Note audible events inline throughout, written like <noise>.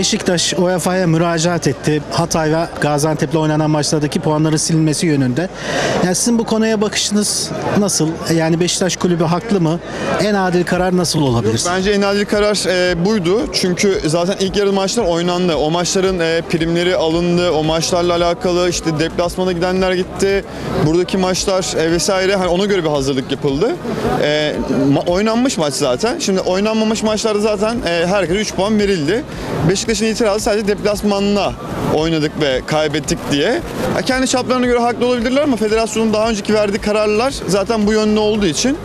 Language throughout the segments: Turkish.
Beşiktaş UEFA'ya müracaat etti. Hatay ve Gaziantep'le oynanan maçlardaki puanların silinmesi yönünde. Yani sizin bu konuya bakışınız nasıl? Yani Beşiktaş kulübü haklı mı? En adil karar nasıl olabilir? Bence en adil karar e, buydu. Çünkü zaten ilk yarı maçlar oynandı. O maçların e, primleri alındı. O maçlarla alakalı işte deplasmana gidenler gitti. Buradaki maçlar e, vesaire hani ona göre bir hazırlık yapıldı. E, ma- oynanmış maç zaten. Şimdi oynanmamış maçlarda zaten e, herkese 3 puan verildi. Beşiktaş'ın itirazı sadece deplasmanla oynadık ve kaybettik diye. Ha, kendi çaplarına göre haklı olabilirler ama federasyonun daha önceki verdiği kararlar zaten bu yönde olduğu için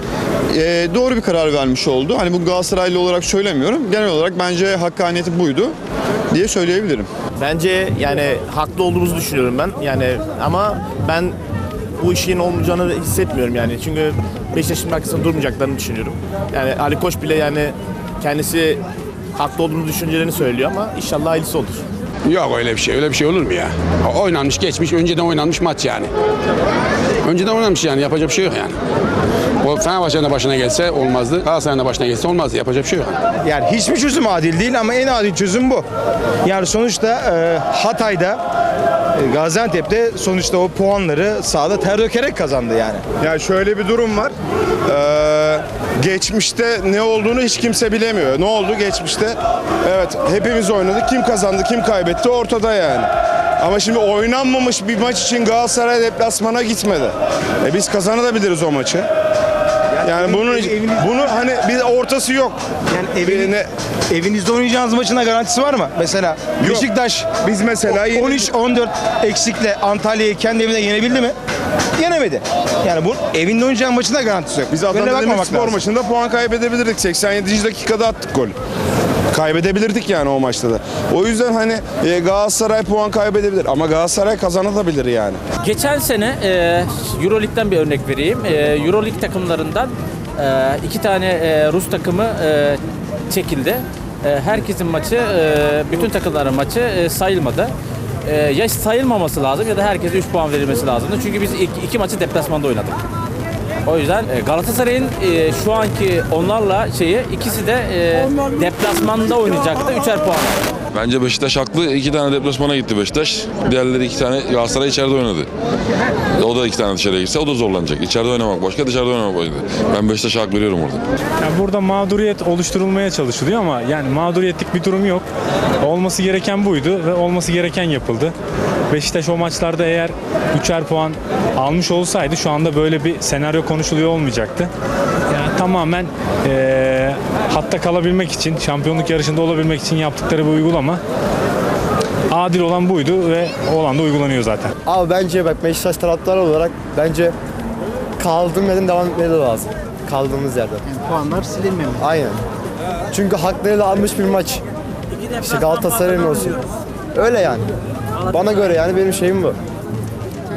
e, doğru bir karar vermiş oldu. Hani bu Galatasaraylı olarak söylemiyorum. Genel olarak bence hakkaniyeti buydu diye söyleyebilirim. Bence yani haklı olduğumuzu düşünüyorum ben. Yani ama ben bu işin olmayacağını hissetmiyorum yani. Çünkü Beşiktaş'ın arkasında durmayacaklarını düşünüyorum. Yani Ali Koç bile yani kendisi haklı olduğunu düşüncelerini söylüyor ama inşallah hayırlısı olur. Yok öyle bir şey. Öyle bir şey olur mu ya? Oynanmış geçmiş. Önceden oynanmış maç yani. Önceden oynanmış yani. Yapacak bir şey yok yani. O Fenerbahçe'nin de başına gelse olmazdı. Galatasaray'ın da başına gelse olmazdı. Yapacak bir şey yok. Yani hiçbir çözüm adil değil ama en adil çözüm bu. Yani sonuçta e, Hatay'da e, Gaziantep'te sonuçta o puanları sahada ter dökerek kazandı yani. Ya şöyle bir durum var. Ee, geçmişte ne olduğunu hiç kimse bilemiyor. Ne oldu geçmişte? Evet hepimiz oynadık. Kim kazandı kim kaybetti ortada yani. Ama şimdi oynanmamış bir maç için Galatasaray deplasmana gitmedi. E biz kazanabiliriz o maçı. Yani bunun bunu hani bir ortası yok. Yani Ne- Evinizde oynayacağınız maçına garantisi var mı? Mesela Beşiktaş Biz mesela yeni- 13-14 eksikle Antalya'yı kendi evinde yenebildi mi? Yenemedi. Yani bu evinde oynayacağın maçına garantisi yok. Biz Adana Demirspor lazım. maçında puan kaybedebilirdik. 87. dakikada attık gol. Kaybedebilirdik yani o maçta da. O yüzden hani e, Galatasaray puan kaybedebilir ama Galatasaray kazanabilir yani. Geçen sene e, Euroleague'den bir örnek vereyim. E, Euroleague takımlarından e, iki tane e, Rus takımı e, çekildi. E, herkesin maçı, e, bütün takımların maçı e, sayılmadı. E, ya sayılmaması lazım ya da herkese 3 puan verilmesi lazımdı. Çünkü biz iki, iki maçı deplasmanda oynadık. O yüzden e, Galatasaray'ın e, şu anki onlarla şeyi ikisi de e, deplasmanda oynayacaktı. Üçer puan. Bence Beşiktaş haklı. İki tane deplasmana gitti Beşiktaş. Diğerleri iki tane Galatasaray içeride oynadı. O da iki tane dışarıya gitse o da zorlanacak. İçeride oynamak başka, dışarıda oynamak başka. Ben Beşiktaş'a hak veriyorum orada. Yani burada mağduriyet oluşturulmaya çalışılıyor ama yani mağduriyetlik bir durum yok. Olması gereken buydu ve olması gereken yapıldı. Beşiktaş o maçlarda eğer üçer puan almış olsaydı şu anda böyle bir senaryo konuşuluyor olmayacaktı. Yani tamamen eee, hatta kalabilmek için, şampiyonluk yarışında olabilmek için yaptıkları bir uygulama. Adil olan buydu ve olan da uygulanıyor zaten. Abi bence bak Beşiktaş taraftarı olarak bence kaldığım yerden devam etmeye de lazım. Kaldığımız yerden. Puanlar silinmemeli. Aynen. Çünkü haklarıyla almış bir maç. İşte Galatasaray'ın olsun. Öyle yani. Bana göre yani benim şeyim bu.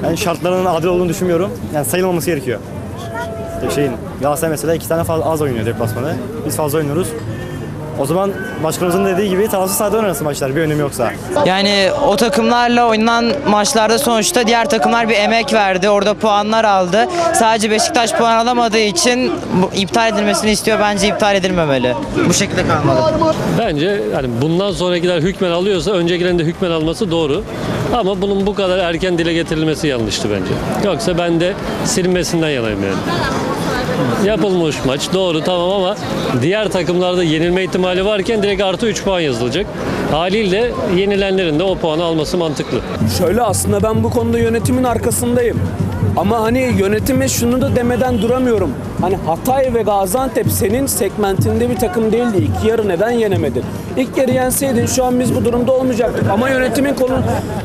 Ben şartlarının adil olduğunu düşünmüyorum. Yani sayılmaması gerekiyor. İşte şeyin Galatasaray mesela iki tane fazla az oynuyor deplasmanda. Biz fazla oynuyoruz. O zaman başkanımızın dediği gibi tarafsız sahada oynasın maçlar bir önemi yoksa. Yani o takımlarla oynanan maçlarda sonuçta diğer takımlar bir emek verdi. Orada puanlar aldı. Sadece Beşiktaş puan alamadığı için bu iptal edilmesini istiyor. Bence iptal edilmemeli. Bu şekilde kalmalı. Bence yani bundan sonrakiler hükmen alıyorsa öncekilerin de hükmen alması doğru. Ama bunun bu kadar erken dile getirilmesi yanlıştı bence. Yoksa ben de silinmesinden yanayım yani. Yapılmış maç doğru tamam ama diğer takımlarda yenilme ihtimali varken direkt artı 3 puan yazılacak. Haliyle yenilenlerin de o puanı alması mantıklı. Şöyle aslında ben bu konuda yönetimin arkasındayım. Ama hani yönetime şunu da demeden duramıyorum. Hani Hatay ve Gaziantep senin segmentinde bir takım değildi. İlk yarı neden yenemedin? İlk yarı yenseydin şu an biz bu durumda olmayacaktık. Ama yönetimin konu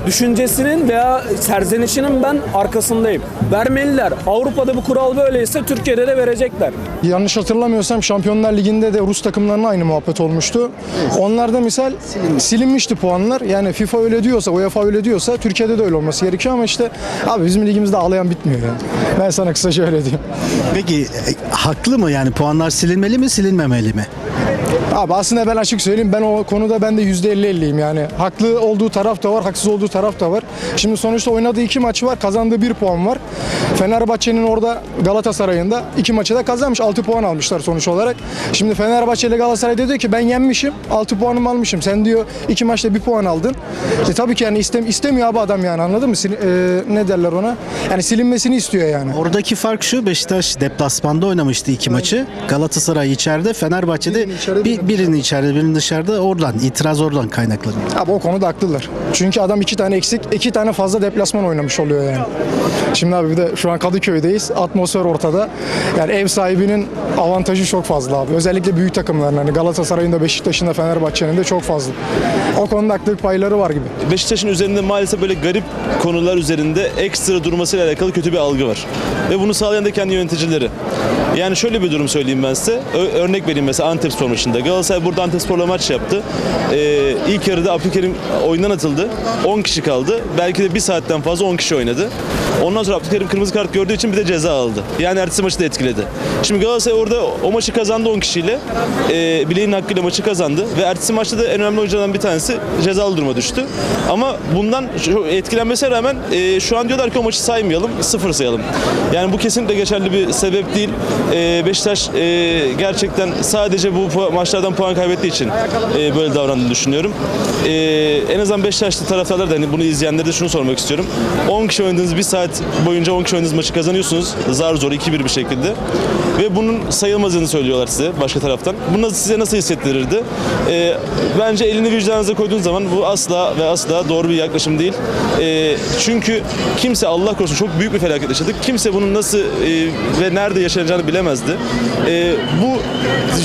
düşüncesinin veya serzenişinin ben arkasındayım. Vermeliler. Avrupa'da bu kural böyleyse Türkiye'de de verecekler. Yanlış hatırlamıyorsam Şampiyonlar Ligi'nde de Rus takımlarına aynı muhabbet olmuştu. Onlarda misal silinmişti puanlar. Yani FIFA öyle diyorsa, UEFA öyle diyorsa Türkiye'de de öyle olması gerekiyor ama işte abi bizim ligimizde ağlayan bitmiyor yani. Ben sana kısaca öyle diyeyim. Peki haklı mı yani puanlar silinmeli mi silinmemeli mi? Abi aslında ben açık söyleyeyim ben o konuda ben de %50-50'yim yani. Haklı olduğu taraf da var, haksız olduğu taraf da var. Şimdi sonuçta oynadığı iki maçı var, kazandığı bir puan var. Fenerbahçe'nin orada Galatasaray'ın da iki maçı da kazanmış, 6 puan almışlar sonuç olarak. Şimdi Fenerbahçe ile Galatasaray diyor ki ben yenmişim, 6 puanımı almışım. Sen diyor iki maçta bir puan aldın. E tabii ki yani istem, istemiyor abi adam yani anladın mı? Sil- e, ne derler ona? Yani silinmesini istiyor yani. Oradaki fark şu Beşiktaş deplasmanda oynamıştı iki maçı. Galatasaray içeride, Fenerbahçe'de bir, birini içeride, birini dışarıda. Oradan itiraz oradan kaynaklanıyor. Abi o konuda haklılar. Çünkü adam iki tane eksik, iki tane fazla deplasman oynamış oluyor yani. Şimdi abi bir de şu an Kadıköy'deyiz. Atmosfer ortada. Yani ev sahibinin avantajı çok fazla abi. Özellikle büyük takımların hani Galatasaray'ın da Beşiktaş'ın da Fenerbahçe'nin de çok fazla. O konuda haklılık payları var gibi. Beşiktaş'ın üzerinde maalesef böyle garip konular üzerinde ekstra durmasıyla alakalı kötü bir algı var. Ve bunu sağlayan da kendi yöneticileri. Yani şöyle bir durum söyleyeyim ben size. Ö- örnek vereyim mesela Antepspor maçında. Galatasaray burada Antepspor'la maç yaptı. Ee, ilk yarıda Abdülkerim oyundan atıldı. 10 kişi kaldı. Belki de bir saatten fazla 10 kişi oynadı. Ondan sonra Abdülkerim kırmızı kart gördüğü için bir de ceza aldı. Yani ertesi maçı da etkiledi. Şimdi Galatasaray orada o maçı kazandı 10 kişiyle. E, bileğinin hakkıyla maçı kazandı. Ve ertesi maçta da en önemli oyunculardan bir tanesi cezalı duruma düştü. Ama bundan etkilenmesine rağmen e, şu an diyorlar ki o maçı saymayalım, sıfır sayalım. Yani bu kesinlikle geçerli bir sebep değil. E, Beşiktaş e, gerçekten sadece bu pu- maçlardan puan kaybettiği için e, böyle davrandığını düşünüyorum. E, en azından Beşiktaşlı taraftarlar da hani bunu izleyenlere de şunu sormak istiyorum. 10 kişi oynadığınız bir saat boyunca 10 kişi oynadığınız maçı kazanıyorsunuz. Zar zor 2-1 bir şekilde. Ve bunun sayılmadığını söylüyorlar size başka taraftan. Bu nasıl, size nasıl hissettirirdi? E, bence elini vicdanınıza koyduğunuz zaman bu asla ve asla doğru bir yaklaşım değil. E, çünkü kimse Allah korusun çok büyük bir felaket yaşadık. Kimse bunun nasıl e, ve nerede yaşanacağını bilemezdi. E, bu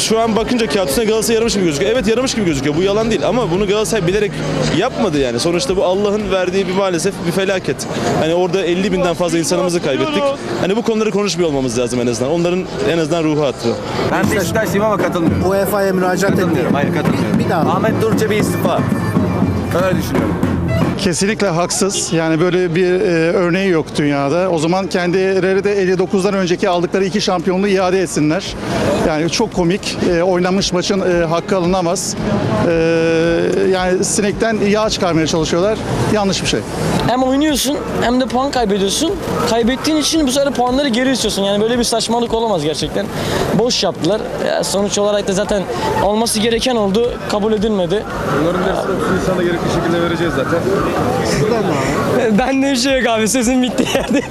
şu an bakınca kağıt üstüne Galatasaray yaramış gibi gözüküyor. Evet yaramış gibi gözüküyor. Bu yalan değil ama bunu Galatasaray bilerek yapmadı yani. Sonuçta bu Allah'ın verdiği bir maalesef bir felaket. Hani orada 50 binden fazla insanımızı kaybettik. Hani bu konuları konuşmuyor olmamız lazım en azından. Onların en azından ruhu hattı. Ben Beşiktaşlıyım ama katılmıyorum. UEFA'ya müracaat Katılmıyorum. Hayır katılmıyorum. Bir daha. Ahmet Durça bir istifa. Öyle düşünüyorum. Kesinlikle haksız. Yani böyle bir e, örneği yok dünyada. O zaman kendileri de 59'dan önceki aldıkları iki şampiyonluğu iade etsinler. Yani çok komik. E, oynanmış maçın e, hakkı alınamaz. E, yani sinekten yağ çıkarmaya çalışıyorlar. Yanlış bir şey. Hem oynuyorsun hem de puan kaybediyorsun. Kaybettiğin için bu sefer puanları geri istiyorsun. Yani böyle bir saçmalık olamaz gerçekten. Boş yaptılar. Ya sonuç olarak da zaten olması gereken oldu. Kabul edilmedi. Yorumları sırasında insana gerekli şekilde vereceğiz zaten. Ben de bir şey yok abi. Sözüm bitti yerde.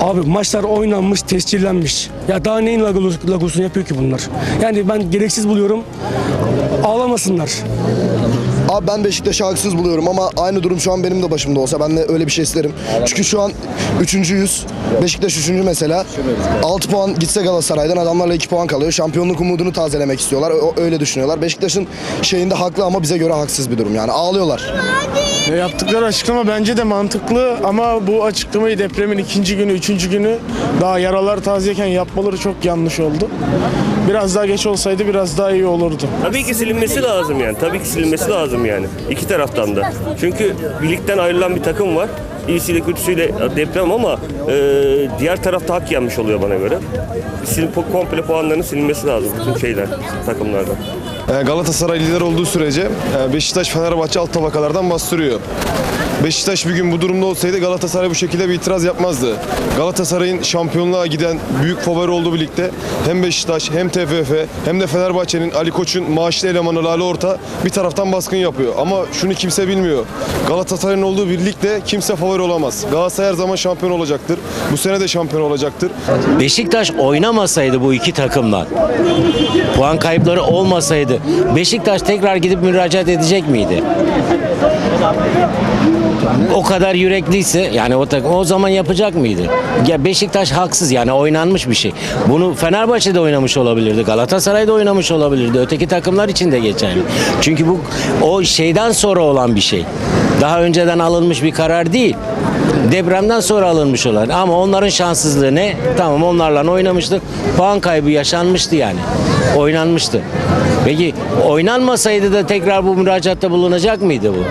Abi maçlar oynanmış, tescillenmiş. Ya daha neyin lagos- lagosunu yapıyor ki bunlar? Yani ben gereksiz buluyorum. Ağlamasınlar. Abi ben Beşiktaş'ı haksız buluyorum ama aynı durum şu an benim de başımda olsa ben de öyle bir şey isterim. Çünkü şu an üçüncüyüz. Beşiktaş üçüncü mesela. 6 puan gitse Galatasaray'dan adamlarla 2 puan kalıyor. Şampiyonluk umudunu tazelemek istiyorlar. O- Öyle düşünüyorlar. Beşiktaş'ın şeyinde haklı ama bize göre haksız bir durum. Yani ağlıyorlar. Yaptıkları açıklama bence de mantıklı ama bu açıklamayı depremin ikinci günü, üçüncü günü daha yaralar tazeyken yapmaları çok yanlış oldu. Biraz daha geç olsaydı biraz daha iyi olurdu. Tabii ki silinmesi lazım yani. Tabii ki silinmesi lazım yani. İki taraftan da. Çünkü birlikten ayrılan bir takım var. İyisiyle kötüsüyle deprem ama e, diğer tarafta hak yenmiş oluyor bana göre. Sil, komple puanların silinmesi lazım bütün şeyler, takımlardan. E, Galatasaray lider olduğu sürece e, Beşiktaş Fenerbahçe alt tabakalardan bastırıyor. Beşiktaş bir gün bu durumda olsaydı Galatasaray bu şekilde bir itiraz yapmazdı. Galatasaray'ın şampiyonluğa giden büyük favori olduğu birlikte hem Beşiktaş hem TFF hem de Fenerbahçe'nin Ali Koç'un maaşlı elemanı Lale Orta bir taraftan baskın yapıyor. Ama şunu kimse bilmiyor. Galatasaray'ın olduğu bir ligde kimse favori olamaz. Galatasaray her zaman şampiyon olacaktır. Bu sene de şampiyon olacaktır. Beşiktaş oynamasaydı bu iki takımla, puan kayıpları olmasaydı Beşiktaş tekrar gidip müracaat edecek miydi? O kadar yürekliyse yani o takım o zaman yapacak mıydı? Ya Beşiktaş haksız yani oynanmış bir şey. Bunu Fenerbahçe'de oynamış olabilirdi, Galatasaray'da oynamış olabilirdi. Öteki takımlar için de geçerli. Çünkü bu o şeyden sonra olan bir şey. Daha önceden alınmış bir karar değil. Depremden sonra alınmış olan. Ama onların şanssızlığı ne? Tamam onlarla oynamıştık. Puan kaybı yaşanmıştı yani. Oynanmıştı. Peki oynanmasaydı da tekrar bu müracaatta bulunacak mıydı bu?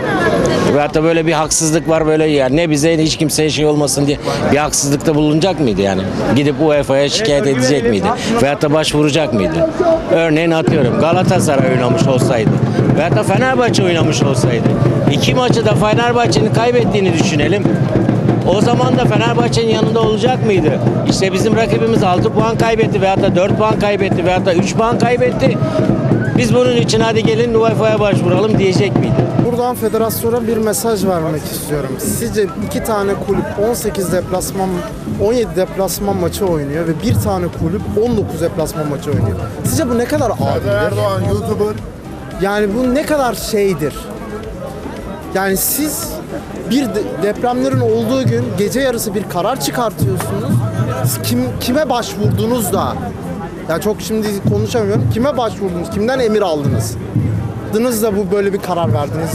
Veyahut da böyle bir haksızlık var böyle yani ne bize hiç kimseye şey olmasın diye bir haksızlıkta bulunacak mıydı yani? Gidip UEFA'ya şikayet edecek miydi? Veyahut da başvuracak mıydı? Örneğin atıyorum Galatasaray oynamış olsaydı veyahut da Fenerbahçe oynamış olsaydı iki maçı da Fenerbahçe'nin kaybettiğini düşünelim. O zaman da Fenerbahçe'nin yanında olacak mıydı? İşte bizim rakibimiz 6 puan kaybetti veyahut da 4 puan kaybetti veyahut da 3 puan kaybetti. Biz bunun için hadi gelin UEFA'ya başvuralım diyecek miydi? Buradan federasyona bir mesaj vermek istiyorum. Sizce iki tane kulüp 18 deplasman 17 deplasman maçı oynuyor ve bir tane kulüp 19 deplasman maçı oynuyor. Sizce bu ne kadar adildir? Erdoğan YouTuber. Yani bu ne kadar şeydir? Yani siz bir de- depremlerin olduğu gün gece yarısı bir karar çıkartıyorsunuz. Kim kime başvurdunuz da? Ya çok şimdi konuşamıyorum. Kime başvurdunuz? Kimden emir aldınız? Aldınız da bu böyle bir karar verdiniz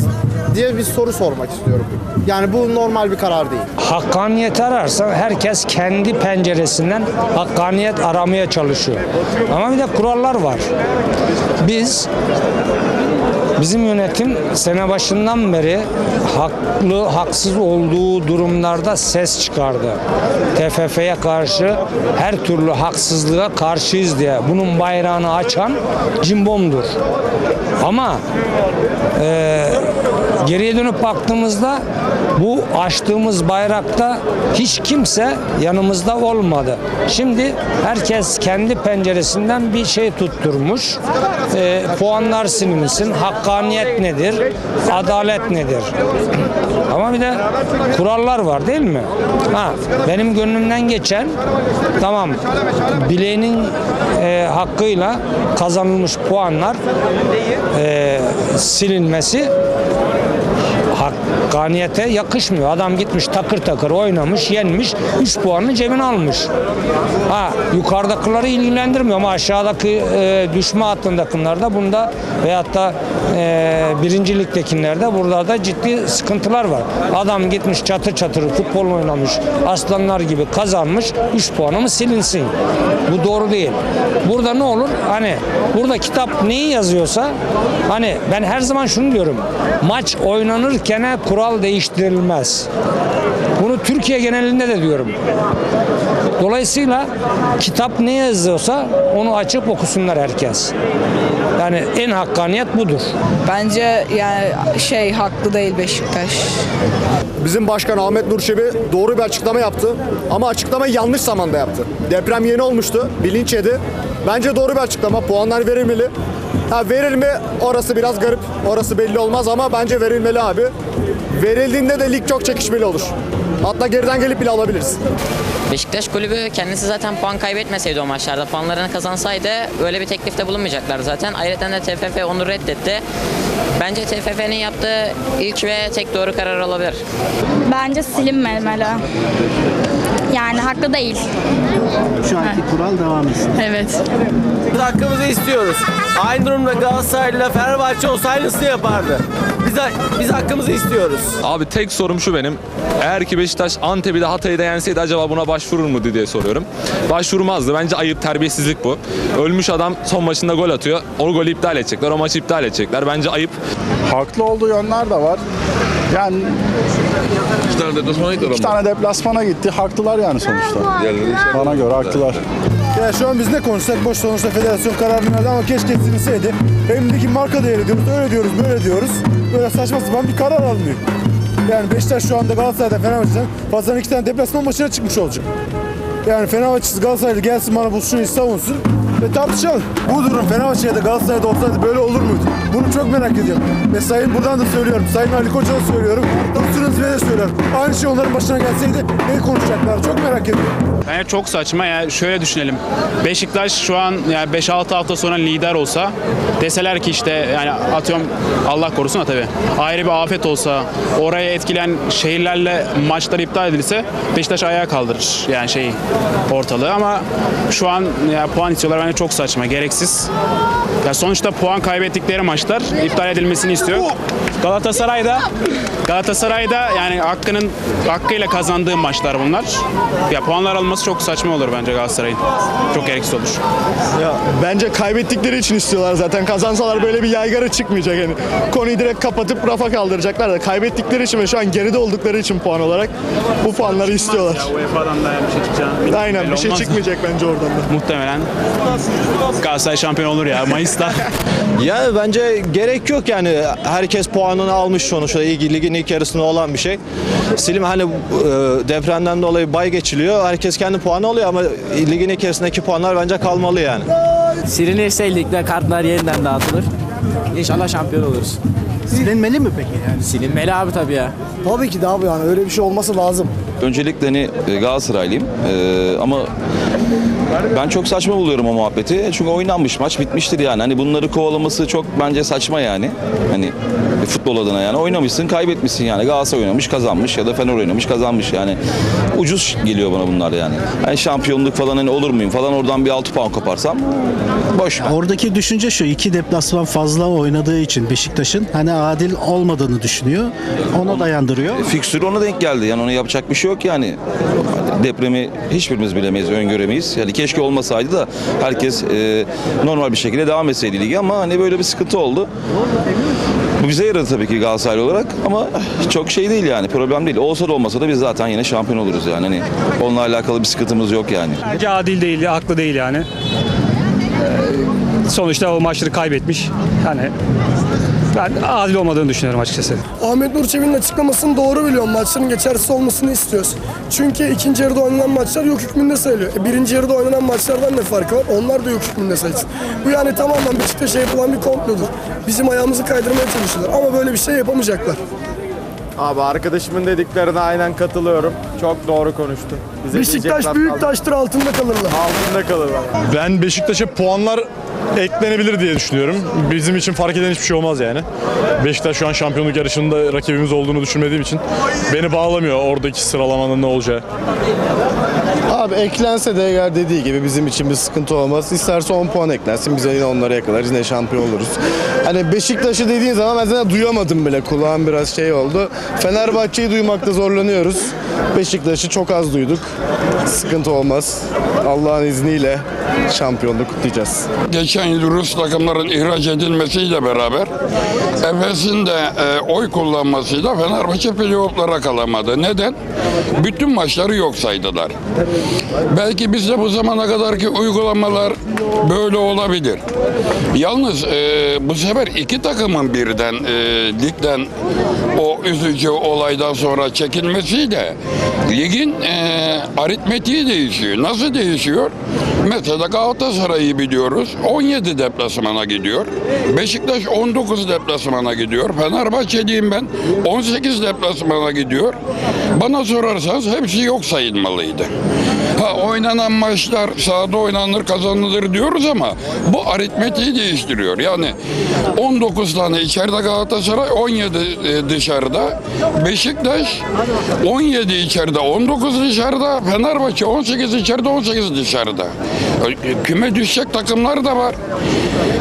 diye bir soru sormak istiyorum. Yani bu normal bir karar değil. Hakkaniyet ararsa herkes kendi penceresinden hakkaniyet aramaya çalışıyor. Ama bir de kurallar var. Biz Bizim yönetim sene başından beri haklı, haksız olduğu durumlarda ses çıkardı. TFF'ye karşı her türlü haksızlığa karşıyız diye. Bunun bayrağını açan cimbomdur. Ama e, geriye dönüp baktığımızda bu açtığımız bayrakta hiç kimse yanımızda olmadı. Şimdi herkes kendi penceresinden bir şey tutturmuş. E, puanlar silinsin, hakkaniyet nedir, adalet nedir? Ama bir de kurallar var değil mi? Ha, benim gönlümden geçen tamam bileğinin e, hakkıyla kazanılmış puanlar e, silinmesi hakkaniyete yakışmıyor. Adam gitmiş takır takır oynamış, yenmiş, 3 puanını cebine almış. Ha yukarıdakileri ilgilendirmiyor ama aşağıdaki e, düşme hattındakilerde bunda veyahut da e, birinci ligdekilerde burada da ciddi sıkıntılar var. Adam gitmiş çatır çatır futbol oynamış, aslanlar gibi kazanmış, 3 puanı mı silinsin? Bu doğru değil. Burada ne olur? Hani burada kitap neyi yazıyorsa hani ben her zaman şunu diyorum. Maç oynanırken kural değiştirilmez. Bunu Türkiye genelinde de diyorum. Dolayısıyla kitap ne yazıyorsa onu açıp okusunlar herkes. Yani en hakkaniyet budur. Bence yani şey haklı değil Beşiktaş. Bizim başkan Ahmet Nur Çebi doğru bir açıklama yaptı. Ama açıklamayı yanlış zamanda yaptı. Deprem yeni olmuştu. Bilinç yedi. Bence doğru bir açıklama. Puanlar verilmeli. Ha verir mi? Orası biraz garip. Orası belli olmaz ama bence verilmeli abi. Verildiğinde de lig çok çekişmeli olur. Hatta geriden gelip bile alabiliriz. Beşiktaş kulübü kendisi zaten puan kaybetmeseydi o maçlarda, puanlarını kazansaydı böyle bir teklifte bulunmayacaklar zaten. Ayrıca de TFF onu reddetti. Bence TFF'nin yaptığı ilk ve tek doğru karar olabilir. Bence silinmemeli. Yani haklı değil. Şu anki kural devam etsin. Evet. Hakkımızı istiyoruz. Aynı durumda Galatasaray'la Fenerbahçe olsa aynısını yapardı. Biz, biz hakkımızı istiyoruz. Abi tek sorum şu benim. Eğer ki Beşiktaş Antep'i de Hatay'ı da yenseydi acaba buna başvurur mu diye soruyorum. Başvurmazdı. Bence ayıp, terbiyesizlik bu. Ölmüş adam son maçında gol atıyor. O golü iptal edecekler. O maçı iptal edecekler. Bence ayıp. Haklı olduğu yönler de var. Yani İki tane deplasmana gitti iki tane deplasmana gitti. Haklılar yani sonuçta. Bana göre haklılar. Ya şu an biz ne konuşsak boş sonuçta federasyon kararını verdi ama keşke silinseydi. Elindeki marka değeri diyoruz, öyle diyoruz, böyle diyoruz. Böyle saçma sapan bir karar alınıyor. Yani Beşiktaş şu anda Galatasaray'dan Fenerbahçe'den fazladan iki tane deplasman maçına çıkmış olacak. Yani Fenerbahçe'si Galatasaraylı gelsin bana bu şunu savunsun ve tartışalım. Bu durum Fenerbahçe'de Galatasaray'da olsaydı böyle olur muydu? Bunu çok merak ediyorum. Ve sayın buradan da söylüyorum. Sayın Ali Koç'a da söylüyorum. Dursun Özbey'e de söylüyorum. Aynı şey onların başına gelseydi ne konuşacaklar? Çok merak ediyorum. Bence çok saçma ya. Şöyle düşünelim. Beşiktaş şu an yani 5-6 hafta sonra lider olsa deseler ki işte yani atıyorum Allah korusun da tabii. Ayrı bir afet olsa oraya etkilen şehirlerle maçlar iptal edilse Beşiktaş ayağa kaldırır yani şeyi ortalığı ama şu an ya puan istiyorlar bence çok saçma, gereksiz. Ya sonuçta puan kaybettikleri maçlar iptal edilmesini istiyor. Galatasaray'da Galatasaray'da yani hakkının hakkıyla kazandığı maçlar bunlar. Ya puanlar alması çok saçma olur bence Galatasaray'ın. Çok gereksiz olur. Ya bence kaybettikleri için istiyorlar zaten. Kazansalar böyle bir yaygara çıkmayacak yani. Konuyu direkt kapatıp rafa kaldıracaklar da kaybettikleri için ve şu an geride oldukları için puan olarak bu puanları istiyorlar. UEFA'dan da bir şey çıkacağını Aynen bir şey çıkmayacak bence oradan da. Muhtemelen Galatasaray şampiyon olur ya Mayıs'ta. <laughs> Yani bence gerek yok yani herkes puanını almış sonuçta ligin ilk yarısında olan bir şey. Silim hani e, depremden dolayı bay geçiliyor. Herkes kendi puanı alıyor ama ligin ilk yarısındaki puanlar bence kalmalı yani. Silinirse ligde kartlar yeniden dağıtılır. İnşallah şampiyon oluruz. Silinmeli mi peki yani? Silinmeli abi tabii ya. Tabii ki de abi yani öyle bir şey olması lazım. Öncelikle hani e, Galatasaraylıyım Ee, ama ben çok saçma buluyorum o muhabbeti. Çünkü oynanmış maç bitmiştir yani. Hani bunları kovalaması çok bence saçma yani. Hani futbol adına yani oynamışsın kaybetmişsin yani. Galatasaray oynamış kazanmış ya da Fener oynamış kazanmış yani. Ucuz geliyor bana bunlar yani. Hani şampiyonluk falan hani olur muyum falan oradan bir 6 puan koparsam boş ver. Oradaki düşünce şu iki deplasman fazla oynadığı için Beşiktaş'ın hani adil olmadığını düşünüyor. Ona dayandırıyor. E, Fikstür ona denk geldi. Yani ona yapacak bir şey yok yani. Depremi hiçbirimiz bilemeyiz, öngöremeyiz. Yani keşke olmasaydı da herkes e, normal bir şekilde devam etseydi ligi ama hani böyle bir sıkıntı oldu. Bu bize yaradı tabii ki Galatasaray olarak ama çok şey değil yani problem değil. Olsa da olmasa da biz zaten yine şampiyon oluruz yani. Hani onunla alakalı bir sıkıntımız yok yani. Bence adil değil, haklı değil yani. Ee, Sonuçta o maçları kaybetmiş. Yani ben adil olmadığını düşünüyorum açıkçası. Ahmet Nur Çebi'nin açıklamasını doğru biliyorum. Maçların geçersiz olmasını istiyoruz. Çünkü ikinci yarıda oynanan maçlar yok hükmünde sayılıyor. E, birinci yarıda oynanan maçlardan ne farkı var? Onlar da yok hükmünde sayılsın. Bu yani tamamen Beşiktaş'a yapılan bir komplodur. Bizim ayağımızı kaydırmaya çalışıyorlar. Ama böyle bir şey yapamayacaklar. Abi arkadaşımın dediklerine aynen katılıyorum. Çok doğru konuştu. Bize Beşiktaş büyük kaldı. taştır altında kalırlar. Altında kalırlar. Ben Beşiktaş'a puanlar <laughs> eklenebilir diye düşünüyorum. Bizim için fark eden hiçbir şey olmaz yani. Beşiktaş şu an şampiyonluk yarışında rakibimiz olduğunu düşünmediğim için beni bağlamıyor oradaki sıralamanın ne olacağı. Abi eklense de eğer dediği gibi bizim için bir sıkıntı olmaz. İsterse 10 puan eklensin bize yine onları yakalarız yine şampiyon oluruz. Hani Beşiktaş'ı dediğin zaman ben zaten duyamadım bile. Kulağım biraz şey oldu. Fenerbahçe'yi duymakta zorlanıyoruz. Beşiktaş'ı çok az duyduk. Sıkıntı olmaz. Allah'ın izniyle şampiyonluk kutlayacağız. Geçen yıl Rus takımların ihraç edilmesiyle beraber Efes'in de e, oy kullanmasıyla Fenerbahçe playoff'lara kalamadı. Neden? Bütün maçları yok saydılar. Belki bizde bu zamana kadarki uygulamalar böyle olabilir. Yalnız e, bu sefer iki takımın birden e, ligden o üzücü olaydan sonra çekilmesiyle ligin e, aritmetiği değişiyor. Nasıl değişiyor? değişiyor. Mesela Galatasaray'ı biliyoruz. 17 deplasmana gidiyor. Beşiktaş 19 deplasmana gidiyor. Fenerbahçeliyim ben. 18 deplasmana gidiyor. Bana sorarsanız hepsi yok sayılmalıydı. Ha oynanan maçlar sahada oynanır kazanılır diyoruz ama bu aritmetiği değiştiriyor. Yani 19 tane içeride Galatasaray 17 e, dışarıda. Beşiktaş 17 içeride 19 dışarıda. Fenerbahçe 18 içeride 18 dışarıda. Küme düşecek takımlar da var.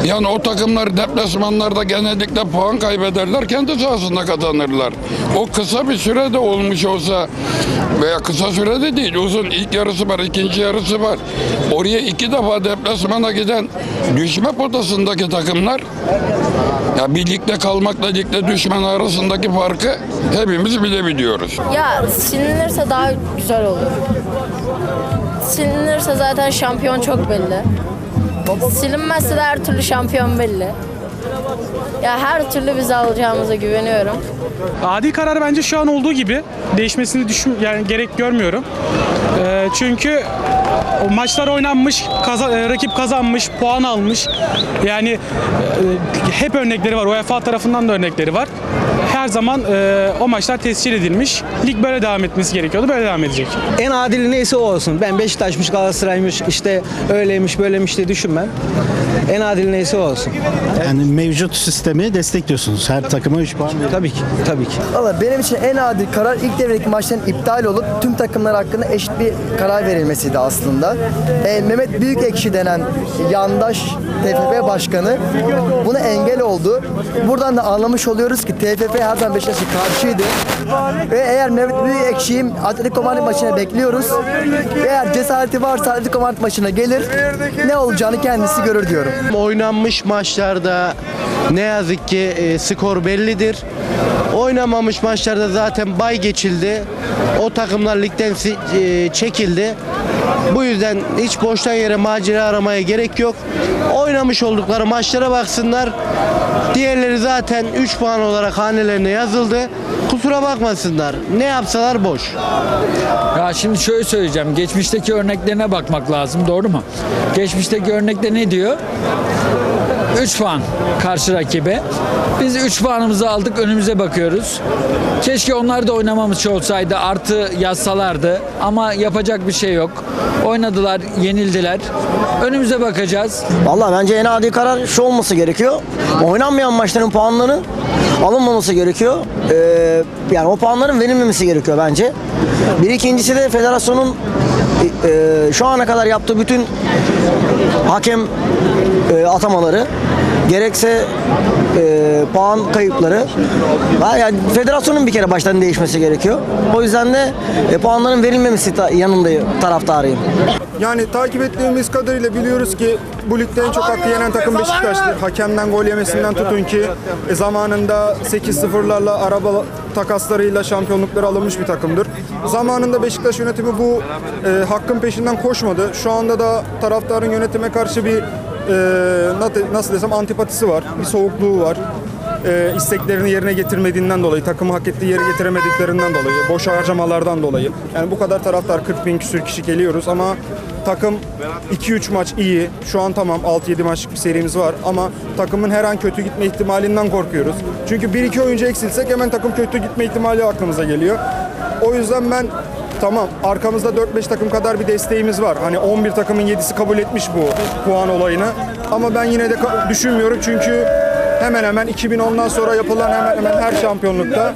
Yani o takımlar deplasmanlarda genellikle puan kaybederler. Kendi sahasında kazanırlar. O kısa bir sürede olmuş olsa veya kısa sürede değil uzun ilk yarısı var ikinci yarısı var. Oraya iki defa deplasmana giden düşme potasındaki takımlar ya bir ligde kalmakla ligde düşmen arasındaki farkı hepimiz bilebiliyoruz. Ya silinirse daha güzel olur. Silinirse zaten şampiyon çok belli. Silinmezse de her türlü şampiyon belli. Ya her türlü biz alacağımıza güveniyorum. Adil karar bence şu an olduğu gibi değişmesini düşün yani gerek görmüyorum. Ee, çünkü o maçlar oynanmış, kaza- e, rakip kazanmış, puan almış. Yani e, hep örnekleri var. UEFA tarafından da örnekleri var. Her zaman e, o maçlar tescil edilmiş. Lig böyle devam etmesi gerekiyordu. Böyle devam edecek. En adili neyse o olsun. Ben Beşiktaş'mış, Galatasaray'mış, işte öyleymiş, böyleymiş diye düşünmem. En adil neyse o olsun. Yani mevcut sistemi destekliyorsunuz. Her takıma 3 puan veriyor. Tabii ki, tabii ki. Valla benim için en adil karar ilk devredeki maçların iptal olup tüm takımlar hakkında eşit bir bir karar verilmesiydi aslında. E, Mehmet Büyükekşi denen yandaş TFF başkanı buna engel oldu. Buradan da anlamış oluyoruz ki TFF her zaman Beşiktaş'a karşıydı. Ve eğer Mehmet Büyükekşi'yi Atletico Madrid maçına bekliyoruz. Eğer cesareti varsa Atletico Madrid maçına gelir. Ne olacağını kendisi görür diyorum. Oynanmış maçlarda ne yazık ki e, skor bellidir. Oynamamış maçlarda zaten bay geçildi. O takımlar ligden e, çekildi. Bu yüzden hiç boştan yere macera aramaya gerek yok. Oynamış oldukları maçlara baksınlar. Diğerleri zaten 3 puan olarak hanelerine yazıldı. Kusura bakmasınlar. Ne yapsalar boş. Ya şimdi şöyle söyleyeceğim. Geçmişteki örneklerine bakmak lazım. Doğru mu? Geçmişteki örnekte ne diyor? 3 puan karşı rakibe. Biz 3 puanımızı aldık önümüze bakıyoruz. Keşke onlar da oynamamış olsaydı artı yazsalardı ama yapacak bir şey yok. Oynadılar, yenildiler. Önümüze bakacağız. Vallahi bence en adil karar şu olması gerekiyor. Oynanmayan maçların puanları alınmaması gerekiyor. Ee, yani o puanların verilmemesi gerekiyor bence. Bir ikincisi de federasyonun e, e, şu ana kadar yaptığı bütün hakem e, atamaları gerekse e, puan kayıpları yani federasyonun bir kere baştan değişmesi gerekiyor. O yüzden de e, puanların verilmemesi ta- yanındayım, taraftarıyım. Yani takip ettiğimiz kadarıyla biliyoruz ki bu ligde en çok hakkı yenen takım Beşiktaş'tır. Hakemden gol yemesinden tutun ki e, zamanında 8-0'larla araba takaslarıyla şampiyonlukları alınmış bir takımdır. Zamanında Beşiktaş yönetimi bu e, hakkın peşinden koşmadı. Şu anda da taraftarın yönetime karşı bir e, nasıl- desem antipatisi var, bir soğukluğu var. E, isteklerini yerine getirmediğinden dolayı, takımı hak ettiği yere getiremediklerinden dolayı, boş harcamalardan dolayı. Yani bu kadar taraftar 40 bin küsür kişi geliyoruz ama takım 2-3 maç iyi. Şu an tamam 6-7 maçlık bir serimiz var ama takımın her an kötü gitme ihtimalinden korkuyoruz. Çünkü 1-2 oyuncu eksilsek hemen takım kötü gitme ihtimali aklımıza geliyor. O yüzden ben Tamam arkamızda 4-5 takım kadar bir desteğimiz var. Hani 11 takımın 7'si kabul etmiş bu puan olayını. Ama ben yine de düşünmüyorum çünkü hemen hemen 2010'dan sonra yapılan hemen hemen her şampiyonlukta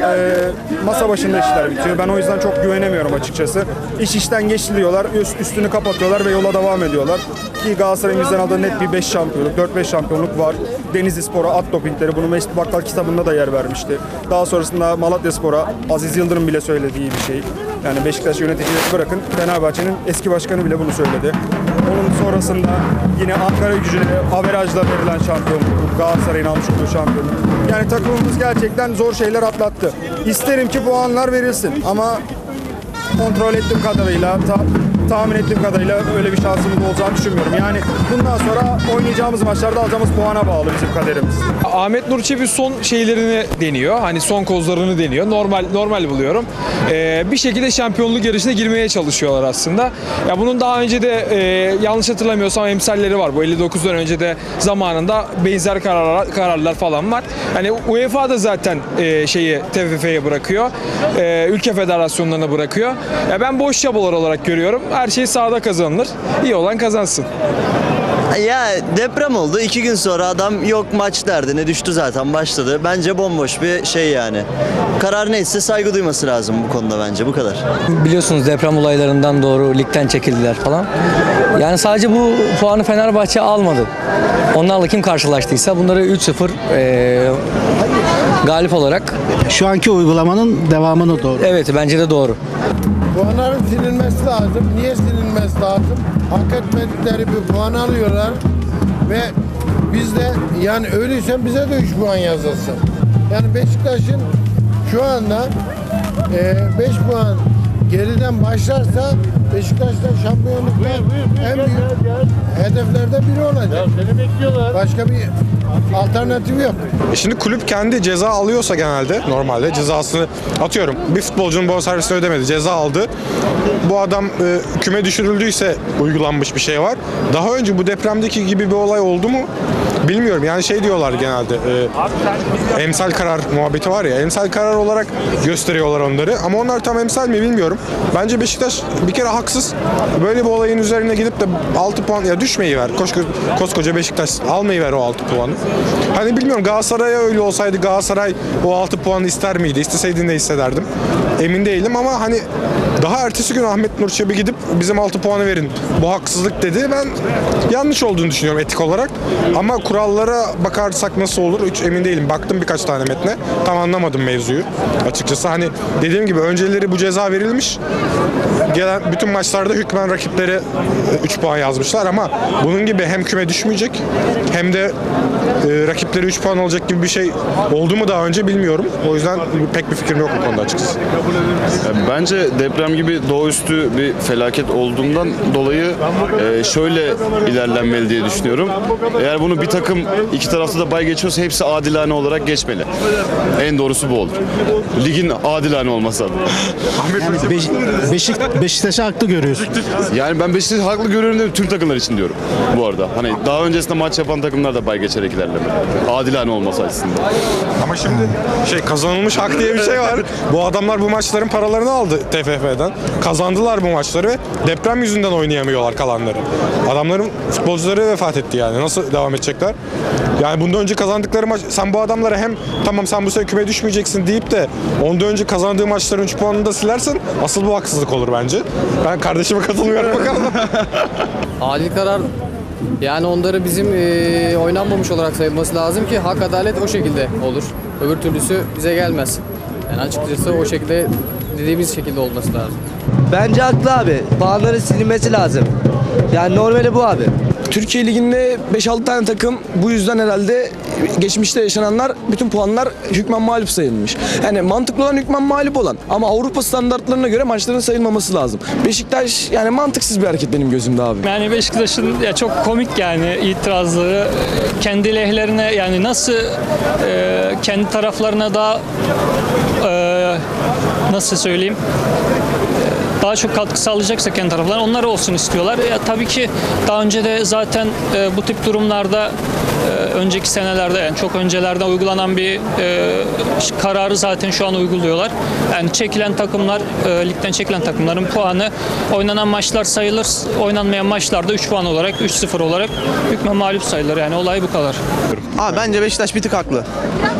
e, masa başında işler bitiyor. Ben o yüzden çok güvenemiyorum açıkçası. İş işten geçti diyorlar, üst, üstünü kapatıyorlar ve yola devam ediyorlar. Ki Galatasaray'ın bizden aldığı net bir 5 şampiyonluk, 4-5 şampiyonluk var. Denizli Spor'a at dopingleri, bunu Mesut Bakkal kitabında da yer vermişti. Daha sonrasında Malatya Spor'a Aziz Yıldırım bile söylediği bir şey. Yani Beşiktaş yöneticileri bırakın, Fenerbahçe'nin eski başkanı bile bunu söyledi. Onun sonrasında yine Ankara gücüne averajla verilen şampiyonluk, Galatasaray'ın almış olduğu şampiyonluk. Yani takımımız gerçekten zor şeyler atlattı. İsterim ki puanlar verilsin ama kontrol ettiğim kadarıyla, ta- tahmin ettiğim kadarıyla öyle bir şansımız olacağını düşünmüyorum. Yani bundan sonra oynayacağımız maçlarda alacağımız puana bağlı bizim kaderimiz. Ahmet Nur Çebi son şeylerini deniyor. Hani son kozlarını deniyor. Normal normal buluyorum. Ee, bir şekilde şampiyonluk yarışına girmeye çalışıyorlar aslında. Ya bunun daha önce de e, yanlış hatırlamıyorsam emsalleri var. Bu 59'dan önce de zamanında benzer kararlar, kararlar falan var. Hani UEFA da zaten e, şeyi TFF'ye bırakıyor. E, ülke federasyonlarına bırakıyor. Ya ben boş çabalar olarak görüyorum. Her şey sahada kazanılır. İyi olan kazansın. Ya deprem oldu. iki gün sonra adam yok maç derdine düştü zaten başladı. Bence bomboş bir şey yani. Karar neyse saygı duyması lazım bu konuda bence bu kadar. Biliyorsunuz deprem olaylarından doğru ligden çekildiler falan. Yani sadece bu puanı Fenerbahçe almadı. Onlarla kim karşılaştıysa bunları 3-0 eee, galip olarak. Şu anki uygulamanın devamını doğru. Evet bence de doğru. Puanların silinmesi lazım. Niye silinmesi lazım? Hak etmedikleri bir puan alıyorlar ve biz de yani öyleyse bize de 3 puan yazılsın. Yani Beşiktaş'ın şu anda 5 puan geriden başlarsa Beşiktaş'tan şampiyonlukta en büyük hedeflerde biri olacak. seni bekliyorlar. Başka bir alternatif yok. E Şimdi kulüp kendi ceza alıyorsa genelde normalde cezasını atıyorum. Bir futbolcunun bonservisini ödemedi. Ceza aldı. Bu adam e, küme düşürüldüyse uygulanmış bir şey var. Daha önce bu depremdeki gibi bir olay oldu mu? Bilmiyorum yani şey diyorlar genelde e, emsal karar muhabbeti var ya emsal karar olarak gösteriyorlar onları ama onlar tam emsal mi bilmiyorum. Bence Beşiktaş bir kere haksız. Böyle bir olayın üzerine gidip de 6 puan ya düşmeyi ver. Koskoca, koskoca Beşiktaş almayı ver o 6 puanı. Hani bilmiyorum Galatasaray'a öyle olsaydı Galatasaray o 6 puanı ister miydi? İsteseydi ne hissederdim? Emin değilim ama hani daha ertesi gün Ahmet Nur Çebi gidip bizim 6 puanı verin. Bu haksızlık dedi. Ben yanlış olduğunu düşünüyorum etik olarak. Ama kurallara bakarsak nasıl olur hiç emin değilim. Baktım birkaç tane metne. Tam anlamadım mevzuyu. Açıkçası hani dediğim gibi önceleri bu ceza verilmiş. Gelen bütün maçlarda hükmen rakipleri 3 puan yazmışlar ama bunun gibi hem küme düşmeyecek hem de e, rakipleri 3 puan olacak gibi bir şey oldu mu daha önce bilmiyorum. O yüzden pek bir fikrim yok bu konuda açıkçası. Bence deprem gibi doğaüstü bir felaket olduğundan dolayı e, şöyle ilerlenmeli diye düşünüyorum. Eğer bunu bir takım iki tarafta da bay geçiyorsa hepsi adilane olarak geçmeli. En doğrusu bu olur. Ligin adilane olması adına. Yani Beş, Beşik, Beşiktaş'ı haklı görüyorsun. Yani ben Beşiktaş'ı haklı görüyorum da tüm takımlar için diyorum bu arada. Hani daha öncesinde maç yapan takımlar da bay geçerek ilerlemeli. Adilane olması açısından. Ama şimdi şey kazanılmış hak diye bir şey var. Bu adamlar bu maçların paralarını aldı TFF'den. Kazandılar bu maçları ve deprem yüzünden oynayamıyorlar kalanları. Adamların futbolcuları vefat etti yani. Nasıl devam edecekler? Yani bundan önce kazandıkları maç sen bu adamlara hem tamam sen bu sene küme düşmeyeceksin deyip de ondan önce kazandığı maçların 3 puanını da silersin. Asıl bu haksızlık olur bence. Ben kardeşime katılmıyorum bakalım. <laughs> Adil karar yani onları bizim eee, oynanmamış olarak sayılması lazım ki hak adalet o şekilde olur. Öbür türlüsü bize gelmez. Yani açıkçası o şekilde dediğimiz şekilde olması lazım. Bence haklı abi. Puanların silinmesi lazım. Yani normali bu abi. Türkiye Ligi'nde 5-6 tane takım bu yüzden herhalde geçmişte yaşananlar bütün puanlar hükmen mağlup sayılmış. Yani mantıklı olan hükmen mağlup olan ama Avrupa standartlarına göre maçların sayılmaması lazım. Beşiktaş yani mantıksız bir hareket benim gözümde abi. Yani Beşiktaş'ın ya çok komik yani itirazları kendi lehlerine yani nasıl e, kendi taraflarına daha e, nasıl söyleyeyim daha çok katkı sağlayacaksa kendi taraflarına onlar olsun istiyorlar. Ya tabii ki daha önce de zaten e, bu tip durumlarda e, önceki senelerde yani çok öncelerde uygulanan bir e, kararı zaten şu an uyguluyorlar. Yani çekilen takımlar, e, ligden çekilen takımların puanı oynanan maçlar sayılır. Oynanmayan maçlarda 3 puan olarak, 3-0 olarak hükmen mağlup sayılır. Yani olay bu kadar. Abi bence Beşiktaş bir tık haklı.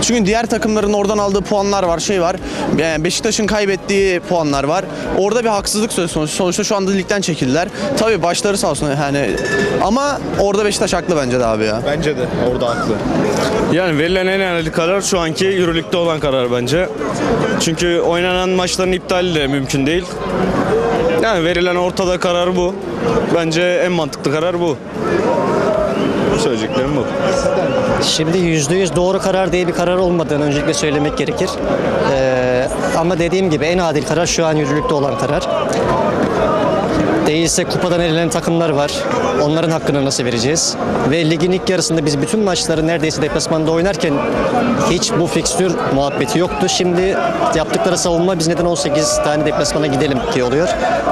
Çünkü diğer takımların oradan aldığı puanlar var, şey var. Yani Beşiktaş'ın kaybettiği puanlar var. Orada bir haksızlık söz konusu. Sonuçta şu anda ligden çekildiler. Tabii başları sağ olsun yani. Ama orada Beşiktaş haklı bence de abi ya. Bence de orada haklı. Yani verilen en önemli karar şu anki yürürlükte olan karar bence. Çünkü oynanan maçların iptali de mümkün değil. Yani verilen ortada karar bu. Bence en mantıklı karar bu. Söyleyeceklerim bu. Şimdi %100 doğru karar diye bir karar olmadığını öncelikle söylemek gerekir. Ee, ama dediğim gibi en adil karar şu an yürürlükte olan karar. Değilse kupadan elenen takımlar var. Onların hakkını nasıl vereceğiz? Ve ligin ilk yarısında biz bütün maçları neredeyse deplasmanda oynarken hiç bu fikstür muhabbeti yoktu. Şimdi yaptıkları savunma biz neden 18 tane deplasmana gidelim diye oluyor.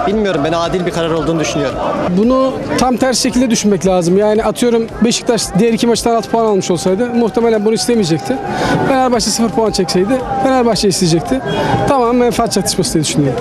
Bilmiyorum ben adil bir karar olduğunu düşünüyorum. Bunu tam ters şekilde düşünmek lazım. Yani atıyorum Beşiktaş diğer iki maçtan 6 puan almış olsaydı muhtemelen bunu istemeyecekti. Fenerbahçe 0 puan çekseydi Fenerbahçe isteyecekti. Tamam menfaat çatışması diye düşünüyorum.